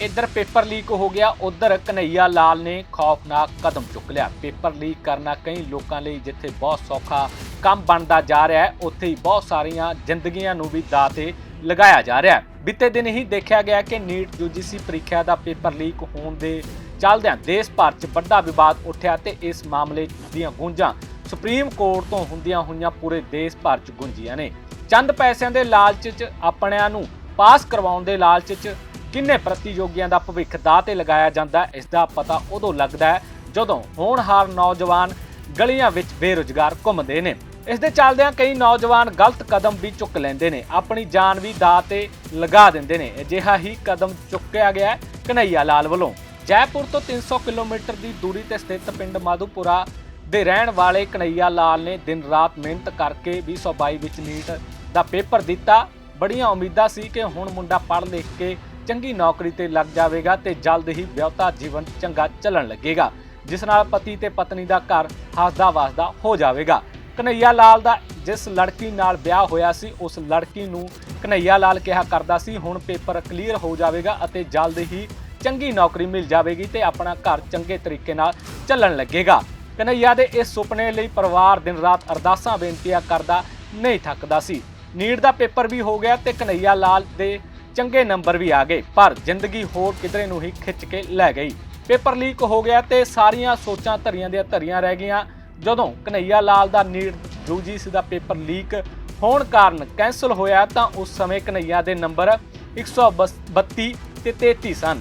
ਇੱਧਰ paper leak ਹੋ ਗਿਆ, ਉਧਰ ਕਨਈਆ ਲਾਲ ਨੇ ਖੌਫਨਾਕ ਕਦਮ ਚੁੱਕ ਲਿਆ। ਪੇਪਰ ਲੀਕ ਕਰਨਾ ਕਈ ਲੋਕਾਂ ਲਈ ਜਿੱਥੇ ਬਹੁਤ ਸੌਖਾ ਕੰਮ ਬਣਦਾ ਜਾ ਰਿਹਾ ਹੈ, ਉੱਥੇ ਹੀ ਬਹੁਤ ਸਾਰੀਆਂ ਜ਼ਿੰਦਗੀਆਂ ਨੂੰ ਵੀ ਦਾਅ ਲਗਾਇਆ ਜਾ ਰਿਹਾ ਹੈ। ਬੀਤੇ ਦਿਨ ਹੀ ਦੇਖਿਆ ਗਿਆ ਕਿ ਨੀਟ ਯੂਜੀਸੀ ਪ੍ਰੀਖਿਆ ਦਾ ਪੇਪਰ ਲੀਕ ਹੋਣ ਦੇ ਚੱਲਦਿਆਂ ਦੇਸ਼ ਭਰ 'ਚ ਵੱਡਾ ਵਿਵਾਦ ਉੱਠਿਆ ਤੇ ਇਸ ਮਾਮਲੇ ਦੀਆਂ ਗੂੰਜਾਂ ਸੁਪਰੀਮ ਕੋਰਟ ਤੋਂ ਹੁੰਦੀਆਂ ਹੋਈਆਂ ਪੂਰੇ ਦੇਸ਼ ਭਰ 'ਚ ਗੂੰਜੀਆਂ ਨੇ। ਚੰਦ ਪੈਸਿਆਂ ਦੇ ਲਾਲਚ 'ਚ ਆਪਣਿਆਂ ਨੂੰ ਪਾਸ ਕਰਵਾਉਣ ਦੇ ਲਾਲਚ 'ਚ ਕਿੰਨੇ ਪ੍ਰਤੀਯੋਗੀਆਂ ਦਾ ਭਵਿੱਖ ਦਾ ਤੇ ਲਗਾਇਆ ਜਾਂਦਾ ਹੈ, ਇਸ ਦਾ ਪਤਾ ਉਦੋਂ ਲੱਗਦਾ ਹੈ ਜਦੋਂ ਹੋਣਹਾਰ ਨੌਜਵਾਨ ਗਲੀਆਂ ਵਿੱਚ ਬੇਰੁਜ਼ਗਾਰ ਘੁੰਮਦੇ ਨੇ। ਇਸ ਦੇ ਚੱਲਦਿਆਂ ਕਈ ਨੌਜਵਾਨ ਗਲਤ ਕਦਮ ਵੀ ਚੁੱਕ ਲੈਂਦੇ ਨੇ, ਆਪਣੀ ਜਾਨ ਵੀ ਦਾ ਤੇ ਲਗਾ ਦਿੰਦੇ ਨੇ। ਅਜਿਹਾ ਹੀ ਕਦਮ ਚੁੱਕਿਆ ਗਿਆ ਕਨਈਆ ਲਾਲ ਵੱਲੋਂ। ਜੈਪੁਰ ਤੋਂ 300 ਕਿਲੋਮੀਟਰ ਦੀ ਦੂਰੀ ਤੇ ਸਥਿਤ ਪਿੰਡ ਮਾਧੂਪੁਰਾ ਦੇ ਰਹਿਣ ਵਾਲੇ ਕਨਈਆ ਲਾਲ ਨੇ ਦਿਨ ਰਾਤ ਮਿਹਨਤ ਕਰਕੇ 2022 ਵਿੱਚ ਨੀਟ ਦਾ ਪੇਪਰ ਦਿੱਤਾ। ਬੜੀਆਂ ਉਮੀਦਾਂ ਸੀ ਕਿ ਹੁਣ ਮੁੰਡਾ ਪੜ੍ਹ ਲਿਖ ਕੇ ਚੰਗੀ ਨੌਕਰੀ ਤੇ ਲੱਗ ਜਾਵੇਗਾ ਤੇ ਜਲਦ ਹੀ ਵਿਆਹਤਾ ਜੀਵਨ ਚੰਗਾ ਚੱਲਣ ਲੱਗੇਗਾ, ਜਿਸ ਨਾਲ ਪਤੀ ਤੇ ਪਤਨੀ ਦਾ ਘਰ ਹੱਸਦਾ ਵਸਦਾ ਹੋ ਜਾਵੇਗਾ। ਕਨਈਆ ਲਾਲ ਦਾ ਜਿਸ ਲੜਕੀ ਨਾਲ ਵਿਆਹ ਹੋਇਆ ਸੀ, ਉਸ ਲੜਕੀ ਨੂੰ ਕਨਈਆ ਲਾਲ ਕਿਹਾ ਕਰਦਾ ਸੀ, ਹੁਣ ਪੇਪਰ ਕਲੀਅਰ ਹੋ ਜਾਵੇਗਾ ਅਤੇ ਜਲਦ ਹੀ ਚੰਗੀ ਨੌਕਰੀ ਮਿਲ ਜਾਵੇਗੀ ਤੇ ਆਪਣਾ ਘਰ ਚੰਗੇ ਤਰੀਕੇ ਨਾਲ ਚੱਲਣ ਲੱਗੇਗਾ। ਕਨਈਆ ਦੇ ਇਸ ਸੁਪਨੇ ਲਈ ਪਰਿਵਾਰ ਦਿਨ ਰਾਤ ਅਰਦਾਸਾਂ ਬੇਨਤੀਆਂ ਕਰਦਾ, ਨਹੀਂ ਥੱਕਦਾ ਸੀ। ਨੀਟ ਦਾ ਪੇਪਰ ਵੀ ਹੋ ਗਿਆ ਤੇ ਕਨਈਆ ਲਾਲ ਦੇ ਚੰਗੇ ਨੰਬਰ ਵੀ ਆ ਗਏ, ਪਰ ਜ਼ਿੰਦਗੀ ਹੋਰ ਕਿਧਰੇ ਨੂੰ ਹੀ ਖਿੱਚ ਕੇ ਲੈ ਗਈ। ਪੇਪਰ ਲੀਕ ਹੋ ਗਿਆ ਤੇ ਸਾਰੀਆਂ ਸੋਚਾਂ ਧਰੀਆਂ ਦੀਆਂ ਧਰੀਆਂ ਰਹਿ ਗਈਆਂ। ਜਦੋਂ ਕਨਈਆ ਲਾਲ ਦਾ ਨੀਟ ਯੂਜੀਸੀ ਦਾ ਪੇਪਰ ਲੀਕ ਹੋਣ ਕਾਰਨ ਕੈਂਸਲ ਹੋਇਆ ਤਾਂ ਉਸ ਸਮੇਂ ਕਨਈਆ ਦੇ ਨੰਬਰ 132 ਤੇ 33 ਸਨ।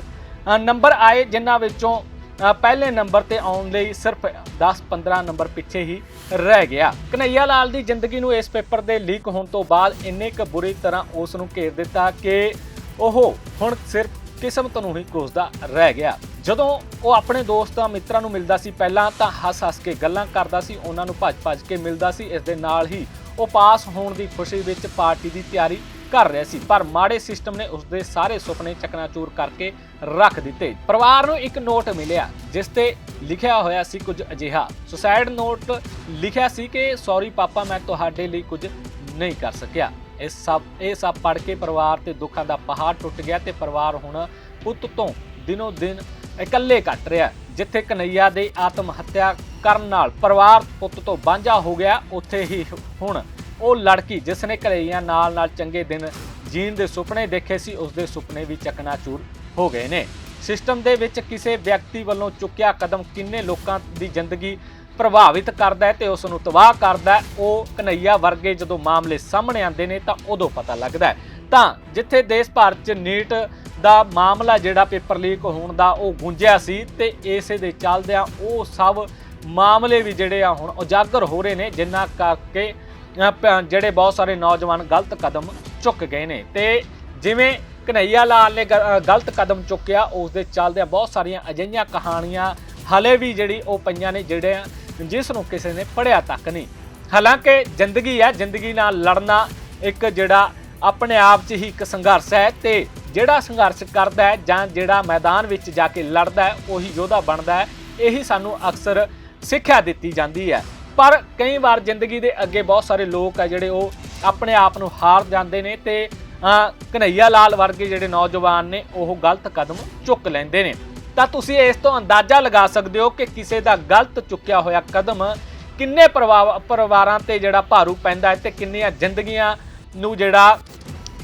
ਨੰਬਰ ਆਏ ਜਿਨ੍ਹਾਂ ਵਿੱਚੋਂ ਪਹਿਲੇ ਨੰਬਰ ਤੇ ਆਉਣ ਲਈ ਸਿਰਫ 10-15 ਨੰਬਰ ਪਿੱਛੇ ਹੀ ਰਹਿ ਗਿਆ। ਕਨਈਆ ਲਾਲ ਦੀ ਜ਼ਿੰਦਗੀ ਨੂੰ ਇਸ ਪੇਪਰ ਦੇ ਲੀਕ ਹੋਣ ਤੋਂ ਬਾਅਦ ਇੰਨੇ ਕੁ ਬੁਰੀ ਤਰ੍ਹਾਂ ਉਸ ਨੂੰ ਘੇਰ ਦਿੱਤਾ ਕਿ ਉਹ ਹੁਣ ਸਿਰਫ ਕਿਸਮਤ ਨੂੰ ਹੀ ਕੋਸਦਾ ਰਹਿ ਗਿਆ। ਜਦੋਂ ਉਹ ਆਪਣੇ ਦੋਸਤਾਂ, ਮਿੱਤਰਾਂ ਨੂੰ ਮਿਲਦਾ ਸੀ ਪਹਿਲਾਂ ਤਾਂ ਹੱਸ-ਹੱਸ ਕੇ ਗੱਲਾਂ ਕਰਦਾ ਸੀ, ਉਹਨਾਂ ਨੂੰ ਭੱਜ-ਭੱਜ ਕੇ ਮਿਲਦਾ ਸੀ। ਇਸ ਦੇ ਨਾਲ ਹੀ ਉਹ ਪਾਸ ਹੋਣ ਦੀ ਖੁਸ਼ੀ ਵਿੱਚ ਪਾਰਟੀ ਦੀ ਤਿਆਰੀ ਕਰ ਰਿਹਾ ਸੀ, ਪਰ ਮਾੜੇ ਸਿਸਟਮ ਨੇ ਉਸਦੇ ਸਾਰੇ ਸੁਪਨੇ ਚਕਨਾਚੂਰ ਕਰਕੇ ਰੱਖ ਦਿੱਤੇ। ਪਰਿਵਾਰ ਨੂੰ ਇੱਕ ਨੋਟ ਮਿਲਿਆ, ਜਿਸ ਤੇ ਲਿਖਿਆ ਹੋਇਆ ਸੀ ਕੁਝ ਅਜਿਹਾ। ਸੁਸਾਈਡ ਨੋਟ ਲਿਖਿਆ ਸੀ ਕਿ ਸੌਰੀ ਪਾਪਾ, ਮੈਂ ਤੁਹਾਡੇ ਲਈ ਕੁਝ ਨਹੀਂ ਕਰ ਸਕਿਆ। ਇਹ ਸਭ ਇਹ ਸਭ ਪੜ ਕੇ ਪਰਿਵਾਰ ਤੇ ਦੁੱਖਾਂ ਦਾ ਪਹਾੜ ਟੁੱਟ ਗਿਆ ਤੇ ਪਰਿਵਾਰ ਹੁਣ ਪੁੱਤ ਤੋਂ ਦਿਨੋ ਦਿਨ ਇਕੱਲੇ ਕੱਟ ਰਿਹਾ ਜਿੱਥੇ ਕਨਈਆ ਦੇ ਆਤਮ ਹੱਤਿਆ ਕਰਨ ਨਾਲ ਪਰਿਵਾਰ ਪੁੱਤ ਤੋਂ ਵਾਂਝਾ ਹੋ ਗਿਆ, ਉੱਥੇ ਹੀ ਹੁਣ ਉਹ ਲੜਕੀ ਜਿਸ ਨੇ ਘਰੇਆਂ ਨਾਲ ਨਾਲ ਚੰਗੇ ਦਿਨ ਜੀਣ ਦੇ ਸੁਪਨੇ ਦੇਖੇ ਸੀ ਉਸ ਦੇ ਸੁਪਨੇ ਵੀ ਚਕਨਾਚੂਰ ਹੋ ਗਏ ਨੇ। ਸਿਸਟਮ ਦੇ ਵਿੱਚ ਕਿਸੇ ਵਿਅਕਤੀ ਵੱਲੋਂ ਚੁੱਕਿਆ ਕਦਮ ਕਿੰਨੇ ਲੋਕਾਂ ਦੀ ਜ਼ਿੰਦਗੀ ਪ੍ਰਭਾਵਿਤ ਕਰਦਾ ਹੈ ਤੇ ਉਸ ਨੂੰ ਤਬਾਹ ਕਰਦਾ ਉਹ ਕਨਈਆ ਵਰਗੇ ਜਦੋਂ ਮਾਮਲੇ ਸਾਹਮਣੇ ਆਉਂਦੇ ਨੇ ਤਾਂ ਉਦੋਂ ਪਤਾ ਲੱਗਦਾ ਹੈ। ਤਾਂ ਜਿੱਥੇ ਦੇਸ਼ ਭਰ 'ਚ ਨੀਟ ਦਾ ਮਾਮਲਾ ਜਿਹੜਾ ਪੇਪਰ ਲੀਕ ਹੋਣ ਦਾ ਉਹ ਗੁੰਜਿਆ ਸੀ ਤੇ ਇਸੇ ਦੇ ਚੱਲਦਿਆਂ ਉਹ ਸਭ ਮਾਮਲੇ ਵੀ ਜਿਹੜੇ ਆ ਹੁਣ ਉਜਾਗਰ ਹੋ ਰਹੇ ਨੇ ਜਿੰਨਾ ਕਰਕੇ ਜਿਹੜੇ ਬਹੁਤ ਸਾਰੇ ਨੌਜਵਾਨ ਗਲਤ ਕਦਮ ਚੁੱਕ ਗਏ ਨੇ ਤੇ ਜਿਵੇਂ ਕਨਈਆ ਲਾਲ ਨੇ ਗਲਤ ਕਦਮ ਚੁੱਕਿਆ, ਉਸ ਦੇ ਚੱਲਦਿਆਂ ਬਹੁਤ ਸਾਰੀਆਂ ਅਜਿਹੀਆਂ ਕਹਾਣੀਆਂ ਹਲੇ ਵੀ ਜਿਹੜੀ ਉਹ ਪਈਆਂ ਨੇ ਜਿਹੜੇ ਜਿਸ ਨੂੰ ਕਿਸੇ ਨੇ ਪੜਿਆ ਤੱਕ ਨਹੀਂ। ਹਾਲਾਂਕਿ ਜ਼ਿੰਦਗੀ ਹੈ, ਜ਼ਿੰਦਗੀ ਨਾਲ ਲੜਨਾ ਇੱਕ ਜਿਹੜਾ ਆਪਣੇ ਆਪ 'ਚ ਹੀ ਇੱਕ ਸੰਘਰਸ਼ ਹੈ ਤੇ ਜਿਹੜਾ ਸੰਘਰਸ਼ ਕਰਦਾ ਹੈ ਜਾਂ ਜਿਹੜਾ ਮੈਦਾਨ ਵਿੱਚ ਜਾ ਕੇ ਲੜਦਾ ਹੈ, ਉਹੀ ਯੋਧਾ ਬਣਦਾ ਹੈ, ਇਹੀ ਸਾਨੂੰ ਅਕਸਰ ਸਿੱਖਿਆ ਦਿੱਤੀ ਜਾਂਦੀ ਹੈ। ਪਰ ਕਈ ਵਾਰ ਜ਼ਿੰਦਗੀ ਦੇ ਅੱਗੇ ਬਹੁਤ ਸਾਰੇ ਲੋਕ ਆ ਜਿਹੜੇ ਉਹ ਆਪਣੇ ਆਪ ਨੂੰ ਹਾਰ ਜਾਂਦੇ ਨੇ ਤੇ ਅਹ, ਕਨਈਆ ਲਾਲ ਵਰਗੇ ਜਿਹੜੇ ਨੌਜਵਾਨ ਨੇ ਉਹ ਗਲਤ ਕਦਮ ਚੁੱਕ ਲੈਂਦੇ ਨੇ। ਤਾਂ ਤੁਸੀਂ ਇਸ ਤੋਂ ਅੰਦਾਜ਼ਾ ਲਗਾ ਸਕਦੇ ਹੋ ਕਿ ਕਿਸੇ ਦਾ ਗਲਤ ਚੁੱਕਿਆ ਹੋਇਆ ਕਦਮ ਕਿੰਨੇ ਪਰਿਵਾ- ਪਰਿਵਾਰਾਂ ਤੇ ਜਿਹੜਾ ਭਾਰੂ ਪੈਂਦਾ ਹੈ ਤੇ ਕਿੰਨੀਆਂ ਜ਼ਿੰਦਗੀਆਂ ਨੂੰ ਜਿਹੜਾ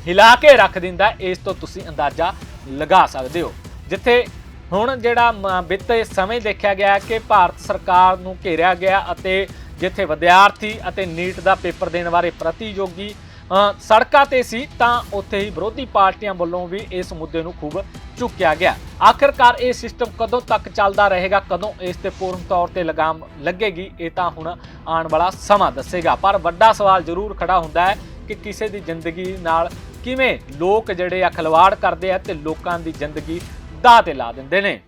ਹਿਲਾ ਕੇ ਰੱਖ ਦਿੰਦਾ ਇਸ ਤੋਂ ਤੁਸੀਂ ਅੰਦਾਜ਼ਾ ਲਗਾ ਸਕਦੇ ਹੋ। ਜਿੱਥੇ ਹੁਣ ਜਿਹੜਾ ਮ- ਬੀਤੇ ਸਮੇਂ ਦੇਖਿਆ ਗਿਆ ਕਿ ਭਾਰਤ ਸਰਕਾਰ ਨੂੰ ਘੇਰਿਆ ਗਿਆ ਅਤੇ ਜਿੱਥੇ ਵਿਦਿਆਰਥੀ ਅਤੇ ਨੀਟ ਦਾ ਪੇਪਰ ਦੇਣ ਵਾਲੇ ਪ੍ਰਤੀਯੋਗੀ ਸੜਕਾਂ ਤੇ ਸੀ, ਤਾਂ ਉੱਥੇ ਹੀ ਵਿਰੋਧੀ ਪਾਰਟੀਆਂ ਵੱਲੋਂ ਵੀ ਇਸ ਮੁੱਦੇ ਨੂੰ ਖੂਬ ਚੁੱਕਿਆ ਗਿਆ। ਆਖਿਰਕਾਰ ਇਹ ਸਿਸਟਮ ਕਦੋਂ ਤੱਕ ਚੱਲਦਾ ਰਹੇਗਾ, ਕਦੋਂ ਇਸ ਤੇ ਪੂਰਨ ਤੌਰ ਤੇ ਲਗਾਮ ਲੱਗੇਗੀ, ਇਹ ਤਾਂ ਹੁਣ ਆਉਣ ਵਾਲਾ ਸਮਾਂ ਦੱਸੇਗਾ। ਪਰ ਵੱਡਾ ਸਵਾਲ ਜ਼ਰੂਰ ਖੜਾ ਹੁੰਦਾ ਹੈ ਕਿ ਕਿਸੇ ਦੀ ਜ਼ਿੰਦਗੀ ਨਾਲ ਕਿਵੇਂ ਲੋਕ ਜਿਹੜੇ ਆ ਖਿਲਵਾੜ ਕਰਦੇ ਆ ਤੇ ਲੋਕਾਂ ਦੀ ਜ਼ਿੰਦਗੀ ਦਾਅ ਤੇ ਲਾ ਦਿੰਦੇ ਨੇ।